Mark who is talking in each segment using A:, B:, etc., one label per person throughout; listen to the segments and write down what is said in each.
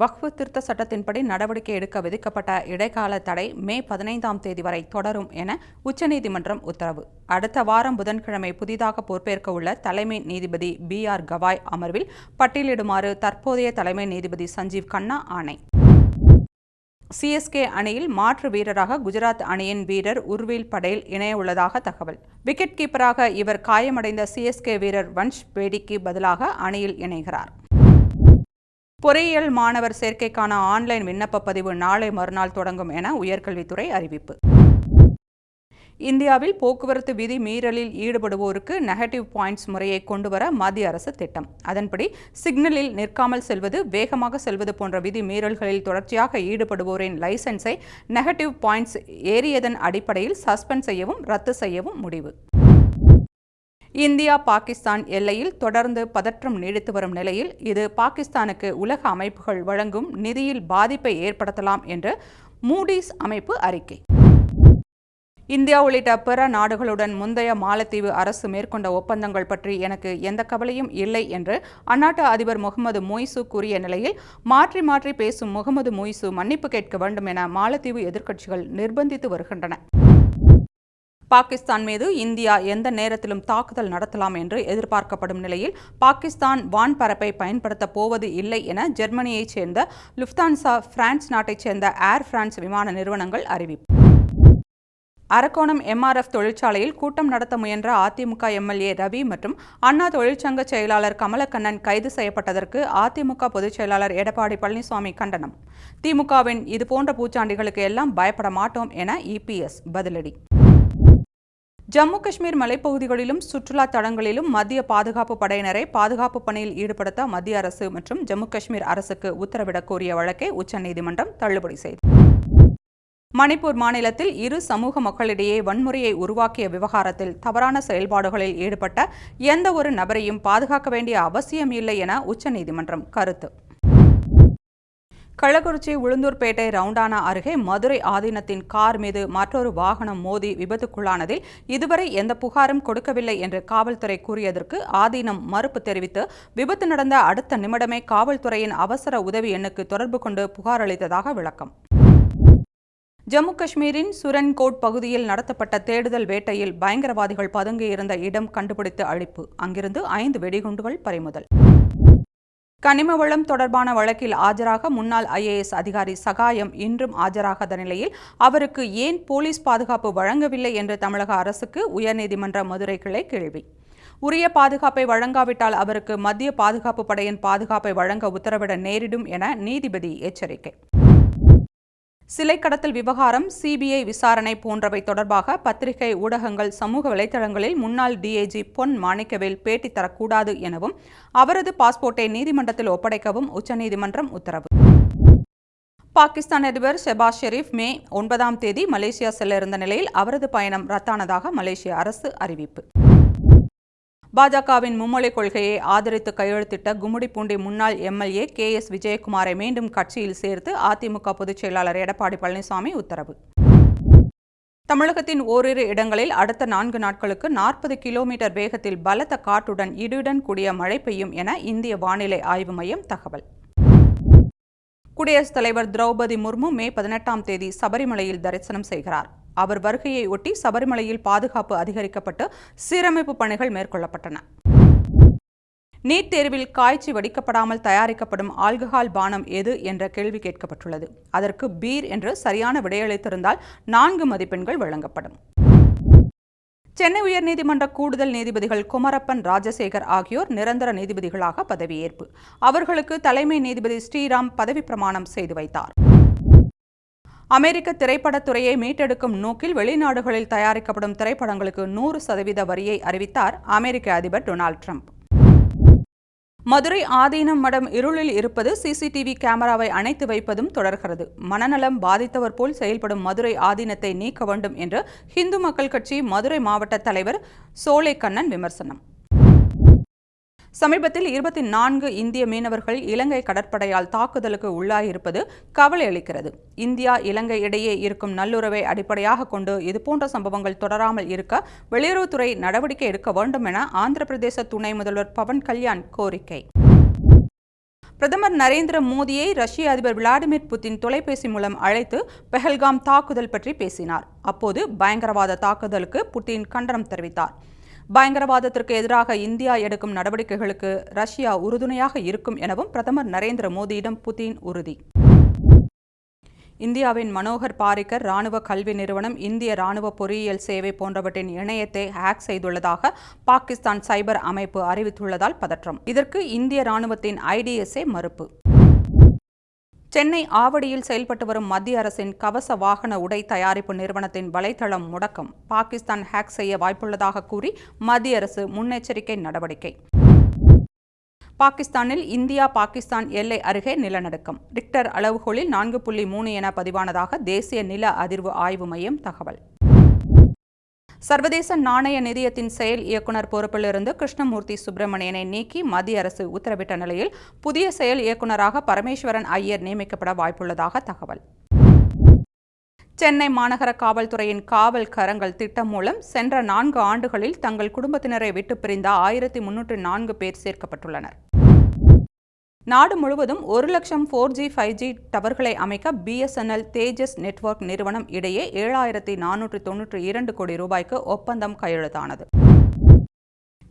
A: வக்ஃபு திருத்த சட்டத்தின்படி நடவடிக்கை எடுக்க விதிக்கப்பட்ட இடைக்கால தடை மே பதினைந்தாம் தேதி வரை தொடரும் என உச்சநீதிமன்றம் உத்தரவு. அடுத்த வாரம் புதன்கிழமை புதிதாக பொறுப்பேற்க உள்ள தலைமை நீதிபதி பி ஆர் கவாய் அமர்வில் பட்டியலிடுமாறு தற்போதைய தலைமை நீதிபதி சஞ்சீவ் கண்ணா ஆணை. சிஎஸ்கே அணியில் மாற்று வீரராக குஜராத் அணியின் வீரர் உர்வில் படேல் இணைய உள்ளதாக தகவல். விக்கெட் கீப்பராக இவர் காயமடைந்த சிஎஸ்கே வீரர் வன்ஷ் பேடிக்கு பதிலாக அணியில் இணைகிறார். பொறியியல் மாணவர் சேர்க்கைக்கான ஆன்லைன் விண்ணப்ப பதிவு நாளை மறுநாள் தொடங்கும் என உயர்கல்வித்துறை அறிவிப்பு. இந்தியாவில் போக்குவரத்து விதி மீறலில் ஈடுபடுவோருக்கு நெகட்டிவ் பாயிண்ட்ஸ் முறையை கொண்டுவர மத்திய அரசு திட்டம். அதன்படி சிக்னலில் நிற்காமல் செல்வது வேகமாக செல்வது போன்ற விதி மீறல்களில் தொடர்ச்சியாக ஈடுபடுவோரின் லைசன்ஸை நெகட்டிவ் பாயிண்ட்ஸ் ஏறியதன் அடிப்படையில் சஸ்பெண்ட் செய்யவும் ரத்து செய்யவும் முடிவு. இந்தியா பாகிஸ்தான் எல்லையில் தொடர்ந்து பதற்றம் நீடித்து வரும் நிலையில் இது பாகிஸ்தானுக்கு உலக அமைப்புகள் வழங்கும் நிதியில் பாதிப்பை ஏற்படுத்தலாம் என்று மூடிஸ் அமைப்பு அறிக்கை. இந்தியா உள்ளிட்ட பிற நாடுகளுடன் முந்தைய மாலத்தீவு அரசு மேற்கொண்ட ஒப்பந்தங்கள் பற்றி எனக்கு எந்த கவலையும் இல்லை என்று அந்நாட்டு அதிபர் முகமது மொய்சு கூறிய நிலையில் மாற்றி மாற்றி பேசும் முகமது மொய்சு மன்னிப்பு கேட்க வேண்டும் என மாலத்தீவு எதிர்க்கட்சிகள் நிர்பந்தித்து வருகின்றன. பாகிஸ்தான் மீது இந்தியா எந்த நேரத்திலும் தாக்குதல் நடத்தலாம் என்று எதிர்பார்க்கப்படும் நிலையில் பாகிஸ்தான் வான்பரப்பை பயன்படுத்தப் போவது இல்லை என ஜெர்மனியைச் சேர்ந்த லுப்தான்சா பிரான்ஸ் நாட்டைச் சேர்ந்த ஏர் பிரான்ஸ் விமான நிறுவனங்கள் அறிவிப்பு. அரக்கோணம் எம்ஆர்எஃப் தொழிற்சாலையில் கூட்டம் நடத்த முயன்ற அதிமுக எம்எல்ஏ ரவி மற்றும் அண்ணா தொழிற்சங்க செயலாளர் கமலக்கண்ணன் கைது செய்யப்பட்டதற்கு அதிமுக பொதுச் செயலாளர் எடப்பாடி பழனிசாமி கண்டனம். திமுகவின் இதுபோன்ற பூச்சாண்டிகளுக்கு எல்லாம் பயப்பட மாட்டோம் என இபிஎஸ் பதிலடி. ஜம்மு காஷ்மீர் மலைப்பகுதிகளிலும் சுற்றுலா தடங்களிலும் மத்திய பாதுகாப்பு படையினரை பாதுகாப்பு பணியில் ஈடுபடுத்த மத்திய அரசு மற்றும் ஜம்மு காஷ்மீர் அரசுக்கு உத்தரவிடக் கோரிய வழக்கை உச்சநீதிமன்றம் தள்ளுபடி செய்தது மணிப்பூர் மாநிலத்தில் இரு சமூக மக்களிடையே வன்முறையை உருவாக்கிய விவகாரத்தில் தவறான செயல்பாடுகளில் ஈடுபட்ட எந்த ஒரு நபரையும் பாதுகாக்க வேண்டிய அவசியம் இல்லை என உச்சநீதிமன்றம் கருத்து. கள்ளக்குறிச்சி உளுந்தூர்பேட்டை ரவுண்டானா அருகே மதுரை ஆதீனத்தின் கார் மீது மற்றொரு வாகனம் மோதி விபத்துக்குள்ளானதில் இதுவரை எந்த புகாரும் கொடுக்கவில்லை என்று காவல்துறை கூறியதற்கு ஆதீனம் மறுப்பு தெரிவித்து விபத்து நடந்த அடுத்த நிமிடமே காவல்துறையின் அவசர உதவி எண்ணுக்கு தொடர்பு கொண்டு புகார் அளித்ததாக விளக்கம். ஜம்மு காஷ்மீரின் சுரன்கோட் பகுதியில் நடத்தப்பட்ட தேடுதல் வேட்டையில் பயங்கரவாதிகள் பதுங்கியிருந்த இடம் கண்டுபிடித்து அழிப்பு. அங்கிருந்து ஐந்து வெடிகுண்டுகள் பறிமுதல். கனிம வளம் தொடர்பான வழக்கில் ஆஜராக முன்னாள் ஐஏஎஸ் அதிகாரி சகாயம் இன்றும் ஆஜராகாத நிலையில் அவருக்கு ஏன் போலீஸ் பாதுகாப்பு வழங்கவில்லை என்று தமிழக அரசுக்கு உயர்நீதிமன்ற மதுரை கிளை கேள்வி. உரிய பாதுகாப்பை வழங்காவிட்டால் அவருக்கு மத்திய பாதுகாப்பு படையின் பாதுகாப்பை வழங்க உத்தரவிட நேரிடும் என நீதிபதி எச்சரிக்கை. சிலை கடத்தல் விவகாரம் சிபிஐ விசாரணை போன்றவை தொடர்பாக பத்திரிகை ஊடகங்கள் சமூக வலைதளங்களில் முன்னாள் டிஐஜி பொன் மாணிக்கவேல் பேட்டி தரக்கூடாது எனவும் அவரது பாஸ்போர்ட்டை நீதிமன்றத்தில் ஒப்படைக்கவும் உச்சநீதிமன்றம் உத்தரவு. பாகிஸ்தான் அதிபர் ஷெபாஸ் ஷெரீப் மே ஒன்பதாம் தேதி மலேசியா செல்ல இருந்த நிலையில் அவரது பயணம் ரத்தானதாக மலேசிய அரசு அறிவிப்பு. பாஜகவின் மும்மொழி கொள்கையை ஆதரித்து கையெழுத்திட்ட கும்முடிப்பூண்டி முன்னாள் எம்எல்ஏ கே எஸ் விஜயகுமாரை மீண்டும் கட்சியில் சேர்த்து அதிமுக பொதுச் செயலாளர் எடப்பாடி பழனிசாமி உத்தரவு. தமிழகத்தின் ஓரிரு இடங்களில் அடுத்த நான்கு நாட்களுக்கு நாற்பது கிலோமீட்டர் வேகத்தில் பலத்த காற்றுடன் இடியுடன் கூடிய மழை பெய்யும் என இந்திய வானிலை ஆய்வு மையம் தகவல். குடியரசுத் தலைவர் திரௌபதி முர்மு மே பதினெட்டாம் தேதி சபரிமலையில் தரிசனம் செய்கிறார். அவர் வருகையை ஒட்டி சபரிமலையில் பாதுகாப்பு அதிகரிக்கப்பட்டு சீரமைப்பு பணிகள் மேற்கொள்ளப்பட்டன. நீட் தேர்வில் காய்ச்சி வடிக்கப்படாமல் தயாரிக்கப்படும் ஆல்கஹால் பானம் எது என்ற கேள்வி கேட்கப்பட்டுள்ளது. அதற்கு பீர் என்று சரியான விடையளித்திருந்தால் நான்கு மதிப்பெண்கள் வழங்கப்படும். சென்னை உயர்நீதிமன்ற கூடுதல் நீதிபதிகள் குமரப்பன் ராஜசேகர் ஆகியோர் நிரந்தர நீதிபதிகளாக பதவியேற்பு. அவர்களுக்கு தலைமை நீதிபதி ஸ்ரீராம் பதவி பிரமாணம் செய்து வைத்தார். அமெரிக்க திரைப்படத்துறையை மீட்டெடுக்கும் நோக்கில் வெளிநாடுகளில் தயாரிக்கப்படும் திரைப்படங்களுக்கு நூறு சதவீத வரியை அறிவித்தார் அமெரிக்க அதிபர் டொனால்ட் ட்ரம்ப். மதுரை ஆதீனம் மடம் இருளில் இருப்பது சிசிடிவி கேமராவை அணைத்து வைப்பதும் தொடர்கிறது. மனநலம் பாதித்தவர் போல் செயல்படும் மதுரை ஆதீனத்தை நீக்க வேண்டும் என்று இந்து மக்கள் கட்சி மதுரை மாவட்ட தலைவர் சோலை கண்ணன் விமர்சனம். சமீபத்தில் இருபத்தி நான்கு இந்திய மீனவர்கள் இலங்கை கடற்படையால் தாக்குதலுக்கு உள்ளாயிருப்பது கவலை அளிக்கிறது. இந்தியா இலங்கை இடையே இருக்கும் நல்லுறவை அடிப்படையாக கொண்டு இதுபோன்ற சம்பவங்கள் தொடராமல் இருக்க வெளியுறவுத்துறை நடவடிக்கை எடுக்க வேண்டும் என ஆந்திர பிரதேச துணை முதல்வர் பவன் கல்யாண் கோரிக்கை. பிரதமர் நரேந்திர மோடியை ரஷ்ய அதிபர் விளாடிமிர் புட்டின் தொலைபேசி மூலம் அழைத்து பெஹல்காம் தாக்குதல் பற்றி பேசினார். அப்போது பயங்கரவாத தாக்குதலுக்கு புட்டின் கண்டனம் தெரிவித்தார். பயங்கரவாதத்திற்கு எதிராக இந்தியா எடுக்கும் நடவடிக்கைகளுக்கு ரஷ்யா உறுதுணையாக இருக்கும் எனவும் பிரதமர் நரேந்திர மோடியிடம் புதின் உறுதி. இந்தியாவின் மனோகர் பாரிக்கர் ராணுவ கல்வி நிறுவனம் இந்திய ராணுவ பொறியியல் சேவை போன்றவற்றின் இணையத்தை ஹேக் செய்துள்ளதாக பாகிஸ்தான் சைபர் அமைப்பு அறிவித்துள்ளதால் பதற்றம். இதற்கு இந்திய ராணுவத்தின் ஐடிஎஸ்ஏ மறுப்பு. சென்னை ஆவடியில் செயல்பட்டு வரும் மத்திய அரசின் கவச வாகன உடை தயாரிப்பு நிறுவனத்தின் வலைத்தளம் முடக்கம். பாகிஸ்தான் ஹேக் செய்ய வாய்ப்புள்ளதாக கூறி மத்திய அரசு முன்னெச்சரிக்கை நடவடிக்கை. பாகிஸ்தானில் இந்தியா பாகிஸ்தான் எல்லை அருகே நிலநடுக்கம். ரிக்டர் அளவுகோலில் நான்கு புள்ளி மூணு என பதிவானதாக தேசிய நில அதிர்வு ஆய்வு மையம் தகவல். சர்வதேச நாணய நிதியத்தின் செயல் இயக்குநர் பொறுப்பிலிருந்து கிருஷ்ணமூர்த்தி சுப்பிரமணியனை நீக்கி மத்திய அரசு உத்தரவிட்ட நிலையில் புதிய செயல் இயக்குநராக பரமேஸ்வரன் ஐயர் நியமிக்கப்பட வாய்ப்புள்ளதாக தகவல். சென்னை மாநகர காவல்துறையின் காவல் கரங்கள் திட்டம் மூலம் சென்ற நான்கு ஆண்டுகளில் தங்கள் குடும்பத்தினரை விட்டு பிரிந்த ஆயிரத்தி முன்னூற்று நான்கு பேர் சேர்க்கப்பட்டுள்ளனர். நாடு முழுவதும் ஒரு லட்சம் ஃபோர் ஜி ஃபைவ் ஜி டவர்களை அமைக்க பிஎஸ்என்எல் தேஜஸ் நெட்வொர்க் நிறுவனம் இடையே ஏழாயிரத்தி நானூற்று தொன்னூற்றி இரண்டு கோடி ரூபாய்க்கு ஒப்பந்தம் கையெழுத்தானது.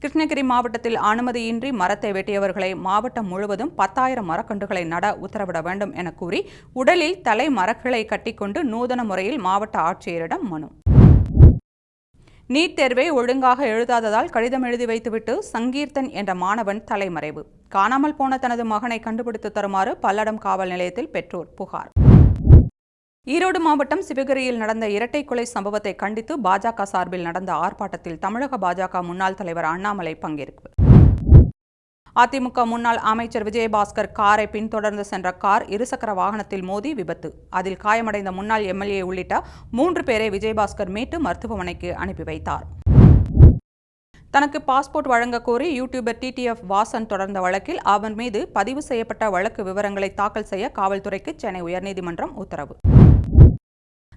A: கிருஷ்ணகிரி மாவட்டத்தில் அனுமதியின்றி மரத்தை வெட்டியவர்களை மாவட்டம் முழுவதும் பத்தாயிரம் மரக்கன்றுகளை நட உத்தரவிட வேண்டும் என கூறி உடலில் தலை மரக்களை கட்டிக்கொண்டு நூதன முறையில் மாவட்ட ஆட்சியரிடம் மனு. நீட் தேர்வை ஒழுங்காக எழுதாததால் கடிதம் எழுதி வைத்துவிட்டு சங்கீர்த்தன் என்ற மாணவன் தலைமறைவு. காணாமல் போன தனது மகனை கண்டுபிடித்து தருமாறு பல்லடம் காவல் நிலையத்தில் பெற்றோர் புகார். ஈரோடு மாவட்டம் சிவகிரியில் நடந்த இரட்டை கொலை சம்பவத்தை கண்டித்து பாஜக சார்பில் நடந்த ஆர்ப்பாட்டத்தில் தமிழக பாஜக முன்னாள் தலைவர் அண்ணாமலை பங்கேற்பு. அதிமுக முன்னாள் அமைச்சர் விஜயபாஸ்கர் காரை பின்தொடர்ந்து சென்ற கார் இருசக்கர வாகனத்தில் மோதி விபத்து. அதில் காயமடைந்த முன்னாள் எம்எல்ஏ உள்ளிட்ட மூன்று பேரை விஜயபாஸ்கர் மீட்டு மருத்துவமனைக்கு அனுப்பி வைத்தார். தனக்கு பாஸ்போர்ட் வழங்க கோரி யூடியூபர் டிடிஎஃப் வாசன் தொடர்ந்த வழக்கில் அவர் மீது பதிவு செய்யப்பட்ட வழக்கு விவரங்களை தாக்கல் செய்ய காவல்துறைக்கு சென்னை உயர்நீதிமன்றம் உத்தரவு.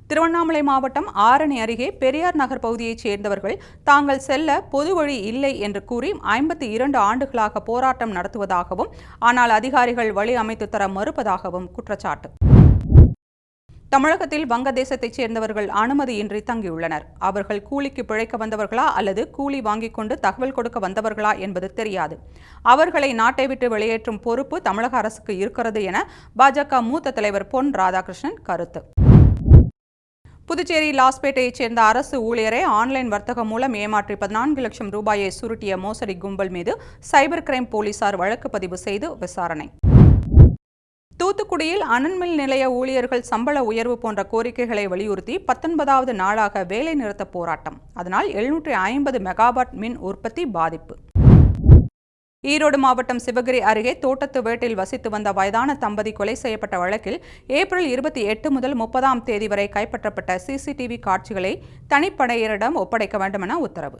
A: திருவண்ணாமலை மாவட்டம் ஆரணி அருகே பெரியார் நகர் பகுதியைச் சேர்ந்தவர்கள் தாங்கள் செல்ல பொது வழி இல்லை என்று கூறி ஐம்பத்தி இரண்டு ஆண்டுகளாக போராட்டம் நடத்துவதாகவும் ஆனால் அதிகாரிகள் வழி அமைத்து தர மறுப்பதாகவும் குற்றச்சாட்டு. தமிழகத்தில் வங்கதேசத்தைச் சேர்ந்தவர்கள் அனுமதியின்றி தங்கியுள்ளனர். அவர்கள் கூலிக்கு பிழைக்க வந்தவர்களா அல்லது கூலி வாங்கிக் கொண்டு தகவல் கொடுக்க வந்தவர்களா என்பது தெரியாது. அவர்களை நாட்டை விட்டு வெளியேற்றும் பொறுப்பு தமிழக அரசுக்கு இருக்கிறது என பாஜக மூத்த தலைவர் பொன் ராதாகிருஷ்ணன் கருத்து. புதுச்சேரி லாஸ்பேட்டையைச் சேர்ந்த அரசு ஊழியரை ஆன்லைன் வர்த்தகம் மூலம் ஏமாற்றி பதினான்கு லட்சம் ரூபாயை சுருட்டிய மோசடி கும்பல் மீது சைபர் கிரைம் போலீசார் வழக்கு பதிவு செய்து விசாரணை. தூத்துக்குடியில் அனல்மில் நிலைய ஊழியர்கள் சம்பள உயர்வு போன்ற கோரிக்கைகளை வலியுறுத்தி பத்தொன்பதாவது நாளாக வேலைநிறுத்த போராட்டம். அதனால் எழுநூற்றி ஐம்பது மெகாவாட் மின் உற்பத்தி பாதிப்பு. ஈரோடு மாவட்டம் சிவகிரி அருகே தோட்டத்து வீட்டில் வசித்து வந்த வயதான தம்பதி கொலை செய்யப்பட்ட வழக்கில் ஏப்ரல் இருபத்தி எட்டு முதல் முப்பதாம் தேதி வரை கைப்பற்றப்பட்ட சிசிடிவி காட்சிகளை தனிப்படையரிடம் ஒப்படைக்க வேண்டுமென உத்தரவு.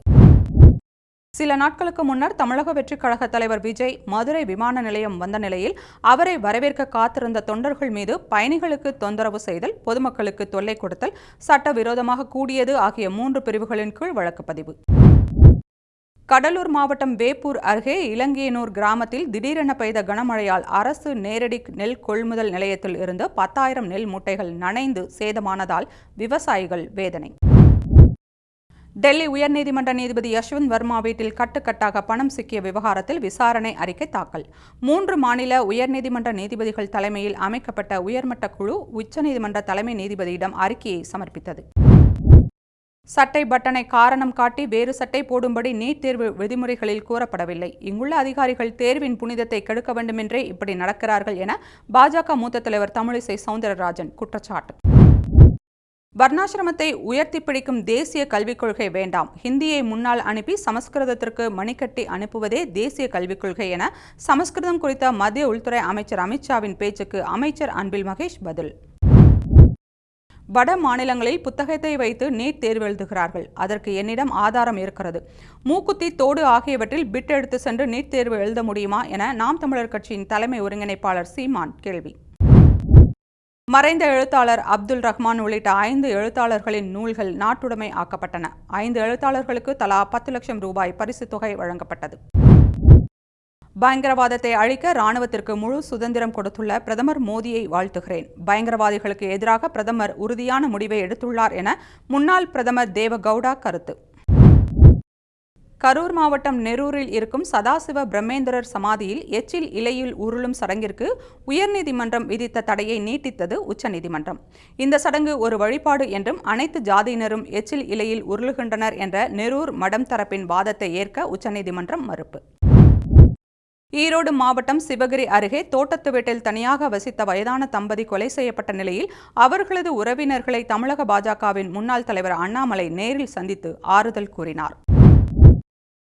A: சில நாட்களுக்கு முன்னர் தமிழக வெற்றிக் கழக தலைவர் விஜய் மதுரை விமான நிலையம் வந்த நிலையில் அவரை வரவேற்க காத்திருந்த தொண்டர்கள் மீது பயணிகளுக்கு தொந்தரவு செய்தல் பொதுமக்களுக்கு தொல்லை கொடுத்தல் சட்டவிரோதமாக கூடியது ஆகிய மூன்று பிரிவுகளின் கீழ் வழக்கு பதிவு. கடலூர் மாவட்டம் வேப்பூர் அருகே இலங்கையனூர் கிராமத்தில் திடீரென பெய்த கனமழையால் அரசு நேரடி நெல் கொள்முதல் நிலையத்தில் இருந்து பத்தாயிரம் நெல் மூட்டைகள் நனைந்து சேதமானதால் விவசாயிகள் வேதனை. டெல்லி உயர்நீதிமன்ற நீதிபதி யஷ்வந்த் வர்மா வீட்டில் கட்டுக்கட்டாக பணம் சிக்கிய விவகாரத்தில் விசாரணை அறிக்கை தாக்கல். மூன்று மாநில உயர்நீதிமன்ற நீதிபதிகள் தலைமையில் அமைக்கப்பட்ட உயர்மட்ட குழு உச்சநீதிமன்ற தலைமை நீதிபதியிடம் அறிக்கையை சமர்ப்பித்தது. சட்டை பட்டனை காரணம் காட்டி வேறு சட்டை போடும்படி நீட் தேர்வு விதிமுறைகளில் கூறப்படவில்லை. இங்குள்ள அதிகாரிகள் தேர்வின் புனிதத்தை கெடுக்க வேண்டுமென்றே இப்படி நடக்கிறார்கள் என பாஜக மூத்த தலைவர் தமிழிசை சவுந்தரராஜன் குற்றச்சாட்டு. வர்ணாசிரமத்தை உயர்த்தி பிடிக்கும் தேசிய கல்விக் கொள்கை வேண்டாம். ஹிந்தியை முன்னால் அனுப்பி சமஸ்கிருதத்திற்கு மணிக்கட்டி அனுப்புவதே தேசிய கல்விக் கொள்கை என சமஸ்கிருதம் குறித்த மத்திய உள்துறை அமைச்சர் அமித்ஷாவின் பேச்சுக்கு அமைச்சர் அன்பில் மகேஷ் பதில். வட மாநிலங்களில் புத்தகத்தை வைத்து நீட் தேர்வு எழுதுகிறார்கள் அதற்கு என்னிடம் ஆதாரம் இருக்கிறது. மூக்குத்தி தோடு ஆகியவற்றில் பிட் எடுத்து சென்று நீட் தேர்வு எழுத முடியுமா என நாம் தமிழர் கட்சியின் தலைமை ஒருங்கிணைப்பாளர் சீமான் கேள்வி. மறைந்த எழுத்தாளர் அப்துல் ரஹ்மான் உள்ளிட்ட ஐந்து எழுத்தாளர்களின் நூல்கள் நாட்டுடைமை ஆக்கப்பட்டன. ஐந்து எழுத்தாளர்களுக்கு தலா பத்து லட்சம் ரூபாய் பரிசுத் தொகை வழங்கப்பட்டது. பயங்கரவாதத்தை அழிக்க ராணுவத்திற்கு முழு சுதந்திரம் கொடுத்துள்ள பிரதமர் மோடியை வாழ்த்துகிறேன். பயங்கரவாதிகளுக்கு எதிராக பிரதமர் உறுதியான முடிவை எடுத்துள்ளார் என முன்னாள் பிரதமர் தேவகவுடா கருத்து. கரூர் மாவட்டம் நெரூரில் இருக்கும் சதாசிவ பிரம்மேந்திரர் சமாதியில் எச்சில் இலையில் உருளும் சடங்கிற்கு உயர்நீதிமன்றம் விதித்த தடையை நீட்டித்தது உச்சநீதிமன்றம். இந்த சடங்கு ஒரு வழிபாடு என்றும் அனைத்து ஜாதியினரும் எச்சில் இலையில் உருளுகின்றனர் என்ற நெரூர் மடம் தரப்பின் வாதத்தை ஏற்க உச்சநீதிமன்றம் மறுப்பு. ஈரோடு மாவட்டம் சிவகிரி அருகே தோட்டத்து வீட்டில் தனியாக வசித்த வயதான தம்பதி கொலை செய்யப்பட்ட நிலையில் அவர்களது உறவினர்களை தமிழக பாஜகவின் முன்னாள் தலைவர் அண்ணாமலை நேரில் சந்தித்து ஆறுதல் கூறினார்.